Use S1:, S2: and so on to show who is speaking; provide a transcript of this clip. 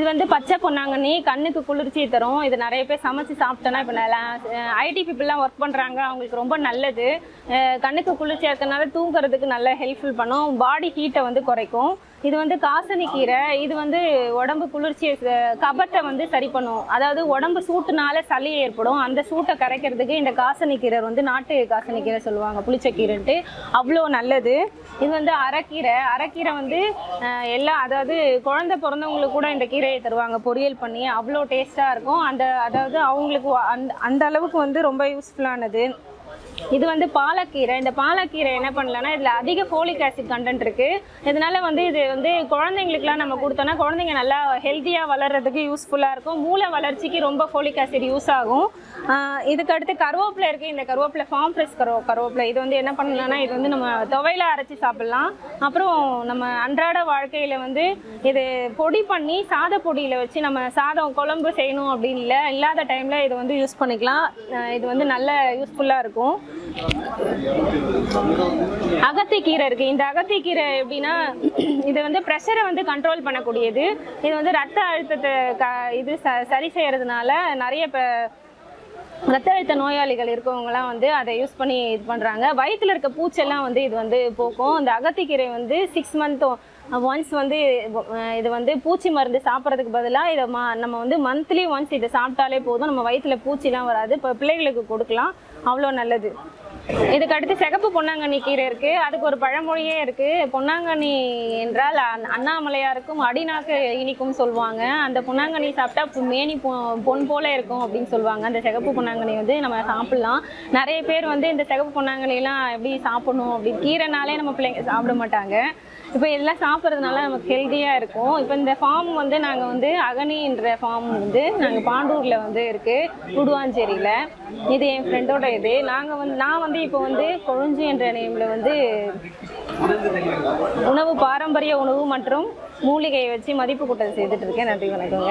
S1: இது வந்து பச்சை பொன்னாங்கண்ணி கண்ணுக்கு குளிர்ச்சி தரும். இது நிறைய பேர் சமைச்சு சாப்பிட்டோன்னா இப்போ ஐடி பீப்புளெலாம் ஒர்க் பண்ணுறாங்க அவங்களுக்கு ரொம்ப நல்லது. கண்ணுக்கு குளிர்ச்சியாக இருக்கிறதுனால தூங்குறதுக்கு நல்ல ஹெல்ப்ஃபுல் பண்ணும். பாடி ஹீட்டை வந்து குறைக்கும். இது வந்து காசனி கீரை இது வந்து உடம்பு குளிர்ச்சியை கபத்தை வந்து சரி பண்ணும். அதாவது உடம்பு சூட்டுனால சளி ஏற்படும். அந்த சூட்டை கரைக்கிறதுக்கு இந்த காசனி கீரை வந்து நாட்டு காசனி கீரை சொல்லுவாங்க புளிச்சக்கீரைன்ட்டு. அவ்வளோ நல்லது. இது வந்து அரைக்கீரை. அரைக்கீரை வந்து எல்லா அதாவது குழந்தை பிறந்தவங்களுக்கு கூட இந்த கீரையை தருவாங்க பொரியல் பண்ணி. அவ்வளோ டேஸ்ட்டாக இருக்கும். அந்த அதாவது அவங்களுக்கு அந்த அந்த அளவுக்கு வந்து ரொம்ப யூஸ்ஃபுல்லானது இது வந்து பாலக்கீரை. இந்த பாலக்கீரை என்ன பண்ணலான்னா இதில் அதிக ஃபோலிக் ஆசிட் கண்டென்ட் இருக்குது இதனால் வந்து இது வந்து குழந்தைங்களுக்குலாம் நம்ம கொடுத்தோன்னா குழந்தைங்க நல்லா ஹெல்த்தியாக வளர்கிறதுக்கு யூஸ்ஃபுல்லாக இருக்கும். மூளை வளர்ச்சிக்கு ரொம்ப ஃபோலிக் ஆசிட் யூஸ் ஆகும். இதுக்கு அடுத்து கருவேப்பிலை இருக்குது இந்த கருவேப்பிலை ஃபார்ம் ஃப்ரெஷ் கரு கருவேப்பிலை. இது வந்து என்ன பண்ணலாம்னா இது வந்து நம்ம துவையில் அரைச்சி சாப்பிட்லாம். அப்புறம் நம்ம அன்றாட வாழ்க்கையில் வந்து இது பொடி பண்ணி சாத பொடியில் வச்சு நம்ம சாதம் குழம்பு செய்யணும் அப்படின்னு இல்லை இல்லாத டைமில் இது வந்து யூஸ் பண்ணிக்கலாம். இது வந்து நல்ல யூஸ்ஃபுல்லாக இருக்கும். அகத்திக்கீரை இருக்குது இந்த அகத்திக்கீரை எப்படின்னா இது வந்து ப்ரெஷரை வந்து கண்ட்ரோல் பண்ணக்கூடியது. இது வந்து ரத்த அழுத்தத்தை க இது ச சரி செய்யறதுனால நிறைய இப்போ ரத்த அழுத்த நோயாளிகள் இருக்கவங்கலாம் வந்து அதை யூஸ் பண்ணி இது பண்ணுறாங்க வயிற்றில் இருக்க பூச்செல்லாம் வந்து இது வந்து போக்கும். இந்த அகத்திக்கீரை வந்து சிக்ஸ் மந்த்தும் ஒன்ஸ் வந்து இது வந்து பூச்சி மருந்து சாப்பிட்றதுக்கு பதிலாக இதை மா நம்ம வந்து மந்த்லி ஒன்ஸ் இதை சாப்பிட்டாலே போதும். நம்ம வயிற்றில் பூச்சிலாம் வராது. இப்போ பிள்ளைகளுக்கு கொடுக்கலாம். அவ்வளோ நல்லது. இதுக்கு அடுத்து சிகப்பு பொன்னாங்கண்ணி கீரை இருக்கு. அதுக்கு ஒரு பழமொழியே இருக்கு. பொன்னாங்கண்ணி என்றால் அண்ணாமலையாருக்கும் அடிநாக்கு இனிக்கும் சொல்லுவாங்க அந்த பொன்னாங்கண்ணி சாப்பிட்டா மேனி பொ- பொன் போல இருக்கும் அப்படின்னு சொல்லுவாங்க அந்த சிகப்பு பொன்னாங்கண்ணி வந்து நம்ம சாப்பிடலாம். நிறைய பேர் வந்து இந்த சிகப்பு பொன்னாங்கண்ணிலாம் எப்படி சாப்பிடணும் அப்படி கீரைனாலே நம்ம பிள்ளைங்க சாப்பிட மாட்டாங்க. இப்போ இதெல்லாம் சாப்பிட்றதுனால நமக்கு ஹெல்த்தியாக இருக்கும். இப்போ இந்த ஃபார்ம் வந்து நாங்கள் வந்து அகனின்ற ஃபார்ம் வந்து நாங்கள் பாண்டூரில் வந்து இருக்குது குடுவாஞ்சேரியில் இது என் ஃப்ரெண்டோட இது. நாங்கள் வந்து நான் வந்து இப்போ வந்து கொழுஞ்சி என்ற நேமில் வந்து உணவு பாரம்பரிய உணவு மற்றும் மூலிகையை வச்சு மதிப்பு கூட்டம் செய்துட்டு இருக்கேன். நன்றி வணக்கங்க.